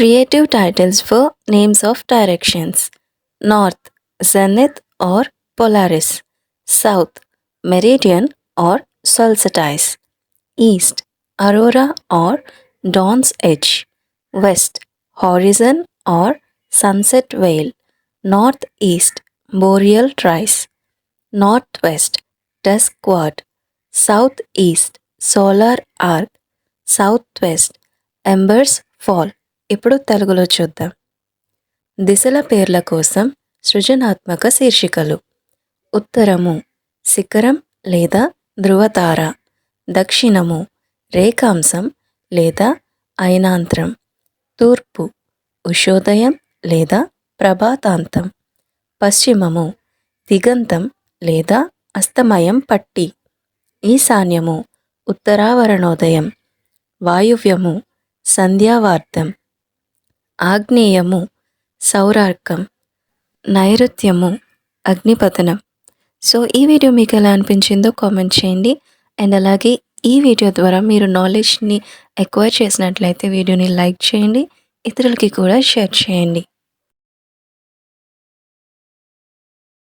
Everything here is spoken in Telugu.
Creative titles for names of directions. North, Zenith or Polaris, South, Meridian or Solstice, East, Aurora or Dawn's Edge, West, Horizon or Sunset Veil, Northeast, Boreal Trice, Northwest, Dusk Quad, Southeast, Solar Arc, Southwest, Embers Fall. ఇప్పుడు తెలుగులో చూద్దాం. దిశల పేర్ల కోసం సృజనాత్మక శీర్షికలు. ఉత్తరము శిఖరం లేదా ధృవతార. దక్షిణము రేఖాంశం లేదా అయినాంత్రం తూర్పు ఉషోదయం లేదా ప్రభాతాంతం. పశ్చిమము దిగంతం లేదా అస్తమయం పట్టి. ఈశాన్యము ఉత్తరావరణోదయం. వాయువ్యము సంధ్యావార్ధం. ఆగ్నేయము సౌరార్కం నైరుత్యము అగ్నిపతనం. సో ఈ వీడియో మీకు ఎలా అనిపించిందో కామెంట్ చేయండి. అండ్ అలాగే ఈ వీడియో ద్వారా మీరు నాలెడ్జ్ని ఎక్వైర్ చేసినట్లయితే వీడియోని లైక్ చేయండి. ఇతరులకి కూడా షేర్ చేయండి.